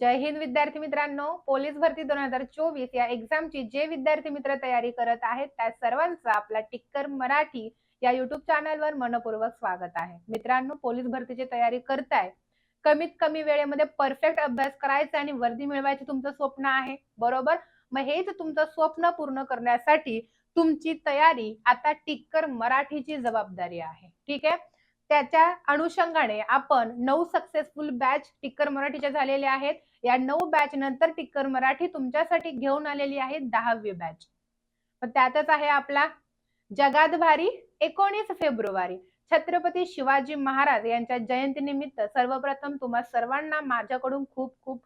जय हिंद विद्यार्थी मित्रांनो. पोलीस भरती दोन हजार चोवीस या एक्झामची जे विद्यार्थी मित्र तयारी करत आहेत त्या सर्वांचा आपला टिक्कर मराठी या युट्यूब चॅनलवर मनपूर्वक स्वागत आहे. मित्रांनो पोलीस भरतीची तयारी करताय. कमीत कमी वेळेमध्ये परफेक्ट अभ्यास करायचा आणि वर्दी मिळवायचे तुमचं स्वप्न आहे. बरोबर? मग हेच तुमचं स्वप्न पूर्ण करण्यासाठी तुमची तयारी आता टिक्कर मराठीची जबाबदारी आहे. ठीक आहे? त्याच्या अनुषंगाने आपण नऊ सक्सेसफुल बॅच टिक्कर मराठीच्या झालेल्या आहेत. या नऊ बॅच नंतर टिक्कर मराठी तुमच्यासाठी घेऊन आलेली आहे दहावी बॅच पण त्यातच आहे आपला जगात भारी एकोणीस फेब्रुवारी. छत्रपती शिवाजी महाराज यांच्या जयंतीनिमित्त सर्वप्रथम तुम्हा सर्वांना माझ्याकडून खूप खूप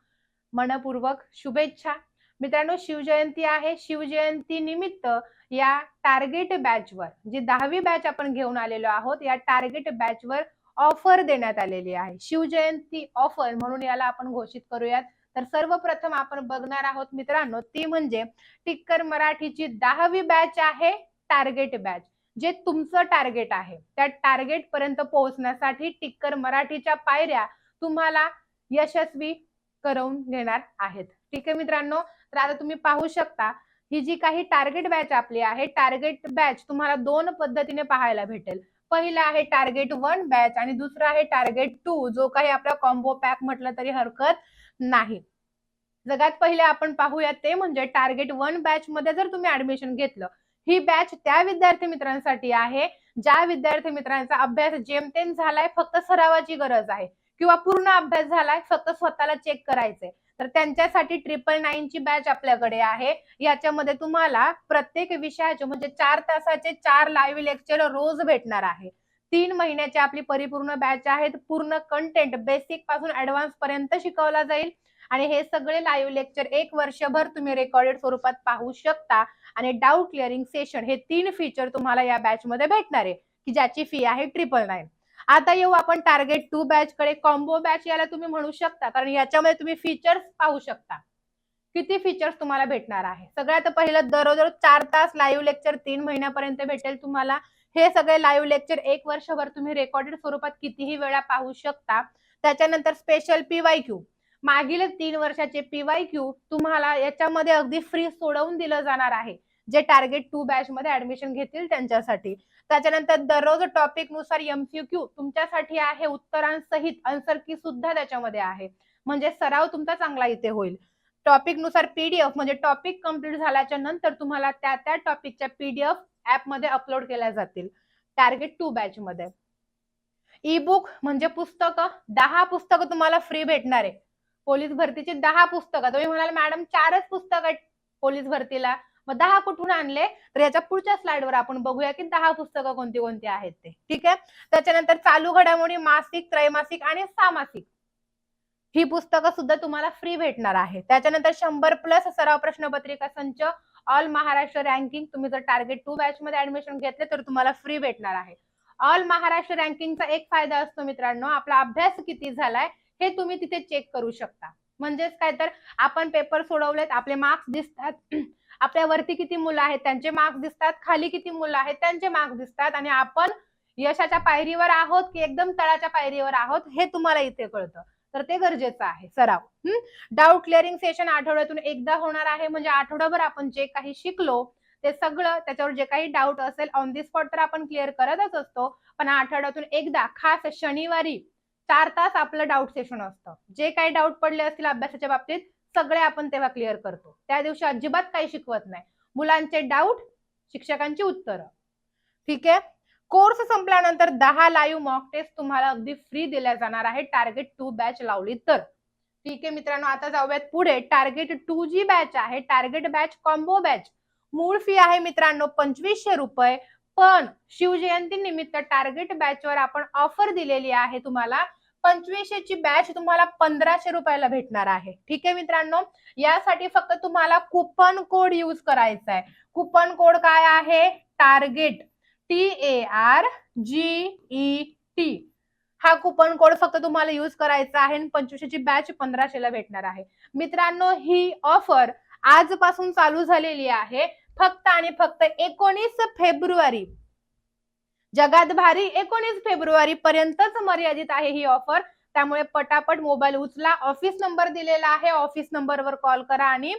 मनपूर्वक शुभेच्छा. मित्रांनो शिवजयंती आहे. शिवजयंती निमित्त या टार्गेट बॅचवर जी दहावी बॅच आपण घेऊन आलेलो आहोत या टार्गेट बॅचवर ऑफर देण्यात आलेली आहे. शिवजयंती ऑफर म्हणून याला आपण घोषित करूयात. तर सर्वप्रथम आपण बघणार आहोत मित्रांनो ती म्हणजे टिक्कर मराठीची दहावी बॅच आहे टार्गेट बॅच. जे तुमचं टार्गेट आहे त्या टार्गेट पर्यंत पोहोचण्यासाठी टिक्कर मराठीच्या पायऱ्या तुम्हाला यशस्वी करवून घेणार आहेत. ठीक आहे मित्रांनो तर आता तुम्ही पाहू शकता ही जी काही टार्गेट बॅच आपली आहे टार्गेट बॅच तुम्हाला दोन पद्धतीने पाहायला भेटेल. पहिला आहे टार्गेट वन बॅच आणि दुसरा आहे टार्गेट टू जो काही आपला कॉम्बो पॅक म्हटलं तरी हरकत नाही. जगात पहिले आपण पाहूया ते म्हणजे टार्गेट वन बॅच मध्ये जर तुम्ही ऍडमिशन घेतलं ही बॅच त्या विद्यार्थी मित्रांसाठी आहे ज्या विद्यार्थी मित्रांचा अभ्यास जेमतेम झालाय फक्त सरावाची गरज आहे किंवा पूर्ण अभ्यास झालाय फक्त स्वतःला चेक करायचंय. तर त्यांच्यासाठी ट्रिपल नाईनची बॅच आपल्याकडे आहे. याच्यामध्ये तुम्हाला प्रत्येक विषयाचे म्हणजे चार तासाचे चार लाईव्ह लेक्चर रोज भेटणार आहे. तीन महिन्याची आपली परिपूर्ण बॅच आहेत. पूर्ण कंटेंट बेसिकपासून ऍडव्हान्स पर्यंत शिकवला जाईल. आणि हे सगळे लाईव्ह लेक्चर एक वर्षभर तुम्ही रेकॉर्डेड स्वरूपात पाहू शकता. आणि डाऊट क्लिअरिंग सेशन हे तीन फीचर तुम्हाला या बॅच मध्ये भेटणार आहे. की ज्याची फी आहे ट्रिपल नाईन आता येऊ आपण टार्गेट टू बॅच कडे. कॉम्बो बॅच याला तुम्ही म्हणू शकता कारण याच्यामध्ये तुम्ही फीचर्स पाहू शकता. किती फीचर्स तुम्हाला भेटणार आहे? सगळ्यात पहिलं दररोज चार तास लाईव्ह लेक्चर तीन महिन्यापर्यंत भेटेल तुम्हाला. हे सगळे लाईव्ह लेक्चर एक वर्षभर तुम्ही रेकॉर्डेड स्वरूपात कितीही वेळा पाहू शकता. त्याच्यानंतर स्पेशल पीवाय क्यू मागील तीन वर्षाचे पीवाय क्यू तुम्हाला याच्यामध्ये अगदी फ्री सोडवून दिलं जाणार आहे. जे टार्गेट टू बॅच मध्ये ऍडमिशन घेतील त्यांच्यासाठी. त्याच्यानंतर दररोज टॉपिकनुसार एमसीक्यू तुमच्यासाठी आहे उत्तरांसहित आन्सर की सुद्धा त्याच्यामध्ये आहे. म्हणजे सराव तुमचा चांगला इथे होईल. टॉपिकनुसार पीडीएफ म्हणजे टॉपिक कंप्लीट झाल्याच्यानंतर तुम्हाला त्या त्या टॉपिकच्या पीडीएफ ऍपमध्ये अपलोड केल्या जातील. टार्गेट टू बॅच मध्ये. ई बुक म्हणजे पुस्तकं. दहा पुस्तकं तुम्हाला फ्री भेटणार आहे. पोलीस भरतीची दहा पुस्तकं. तुम्ही म्हणाल मॅडम चारच पुस्तक आहेत. पोलीस भरतीला. मग दहा कुठून आणले? तर याच्या पुढच्या स्लाइडवर आपण बघूया की दहा पुस्तकं कोणती कोणती आहेत ते. ठीक आहे? त्याच्यानंतर चालू घडामोडी मासिक त्रैमासिक आणि सामासिक. ही पुस्तकं सुद्धा तुम्हाला फ्री भेटणार आहे. त्याच्यानंतर शंभर प्लस सराव प्रश्नपत्रिका संच ऑल महाराष्ट्र रँकिंग तुम्ही जर टार्गेट टू बॅच मध्ये ऍडमिशन घेतले तर तुम्हाला फ्री भेटणार आहे. ऑल महाराष्ट्र रँकिंगचा एक फायदा असतो मित्रांनो आपला अभ्यास किती झालाय हे तुम्ही तिथे चेक करू शकता. म्हणजेच काय तर आपण पेपर सोडवलेत आपले मार्क्स दिसतात आपल्या वरती किती मुलं आहेत त्यांचे मार्क्स दिसतात खाली किती मुलं आहेत त्यांचे मार्क्स दिसतात. आणि आपण यशाच्या पायरीवर आहोत की एकदम तळाच्या पायरीवर आहोत हे तुम्हाला इथे कळतं. तर ते गरजेचं आहे. सराव. डाऊट क्लिअरिंग सेशन आठवड्यातून एकदा होणार आहे म्हणजे आठवड्याभर आपण जे काही शिकलो ते सगळं त्याच्यावर जे काही डाऊट असेल ऑन दी स्पॉट तर आपण क्लिअर करतच असतो. पण आठवड्यातून एकदा खास शनिवारी चार तास आपलं डाऊट सेशन असतं. जे काही डाऊट पडले असतील अभ्यासाच्या बाबतीत सगळे आपण तेव्हा क्लिअर करतो. त्या दिवशी अजिबात काही शिकवत नाही. मुलांचे डाऊट शिक्षकांची उत्तरं. ठीक आहे? कोर्स संपल्यानंतर दहा लाईव्ह मॉक टेस्ट तुम्हाला अगदी फ्री दिल्या जाणार आहे. टार्गेट टू बॅच लावली तर. ठीक आहे मित्रांनो? आता जाऊयात पुढे. टार्गेट टू जी बॅच आहे टार्गेट बॅच कॉम्बो बॅच मूळ फी आहे मित्रांनो पंचवीसशे रुपये. पण शिवजयंती निमित्त टार्गेट बॅचवर आपण ऑफर दिलेली आहे तुम्हाला. पंचवीसशेची बॅच तुम्हाला पंधराशे रुपयाला भेटणार आहे. ठीक आहे मित्रांनो? यासाठी फक्त तुम्हाला कुपन कोड यूज करायचा आहे. कुपन कोड काय आहे? Target T A R G E T हा कुपन कोड फक्त तुम्हाला यूज करायचा आहे आणि पंचवीसशेची बॅच पंधराशेला भेटणार आहे. मित्रांनो ही ऑफर आजपासून चालू झालेली आहे. फक्त आणि फक्त एकोणीस फेब्रुवारी. जगात भारी एकोणीस फेब्रुवारी पर्यंतच मर्यादित आहे ही ऑफर त्यामुळे पटापट मोबाईल उचला ऑफिस नंबर दिलेला आहे ऑफिस नंबरवर कॉल करा आणि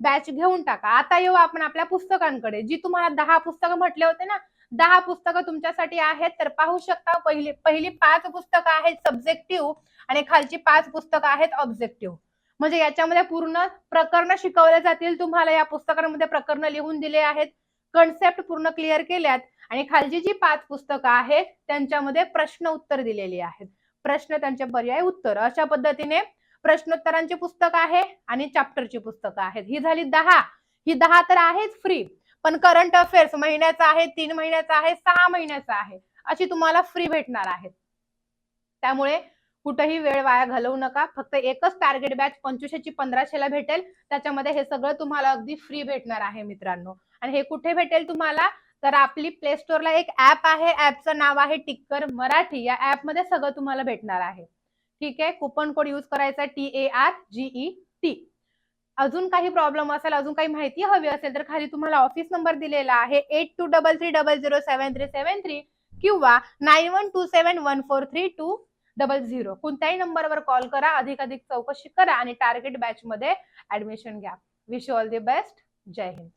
बॅच घेऊन टाका. आता येऊ आपण आपल्या पुस्तकांकडे. जी तुम्हाला दहा पुस्तकं म्हटले होते ना दहा पुस्तकं तुमच्यासाठी आहेत तर पाहू शकता पहिली पहिली पाच पुस्तकं आहेत सब्जेक्टिव्ह आणि खालची पाच पुस्तकं आहेत ऑब्जेक्टिव्ह म्हणजे याच्यामध्ये पूर्ण प्रकरण शिकवले जातील तुम्हाला. या पुस्तकांमध्ये प्रकरण लिहून दिले आहेत. कन्सेप्ट पूर्ण क्लिअर केल्यात आणि खालची जी पाच पुस्तकं आहेत त्यांच्यामध्ये प्रश्न उत्तर दिलेली आहेत. प्रश्न त्यांचे पर्याय उत्तर. अशा पद्धतीने प्रश्नोत्तरांची पुस्तक आहे आणि चॅप्टरची पुस्तकं आहेत. ही झाली दहा. ही दहा तर आहेच फ्री पण करंट अफेअर्स महिन्याचा आहे तीन महिन्याचा आहे सहा महिन्याचा आहे. अशी तुम्हाला फ्री भेटणार आहेत. त्यामुळे कुठेही वेळ वाया घालवू नका. फक्त एकच टार्गेट बॅच पंचवीसशे पंधराशेला भेटेल. त्याच्यामध्ये हे सगळं तुम्हाला अगदी फ्री भेटणार आहे मित्रांनो. आणि हे कुठे भेटेल तुम्हाला? तर आपली प्ले स्टोअरला एक ऍप आहे. ऍपचं नाव आहे टिक्कर मराठी. या ऍपमध्ये सगळं तुम्हाला भेटणार आहे. ठीक आहे? कुपन कोड युज करायचा T A R G E T अजून काही प्रॉब्लेम असेल अजून काही माहिती हवी असेल तर खाली तुम्हाला ऑफिस नंबर दिलेला आहे. Eight two double three double zero seven three seven three किंवा nine one two seven one four three two double zero कोणत्याही नंबरवर कॉल करा. अधिक अधिक चौकशी करा आणि टार्गेट बॅच मध्ये ऍडमिशन घ्या. विश ऑल दी बेस्ट जय हिंद.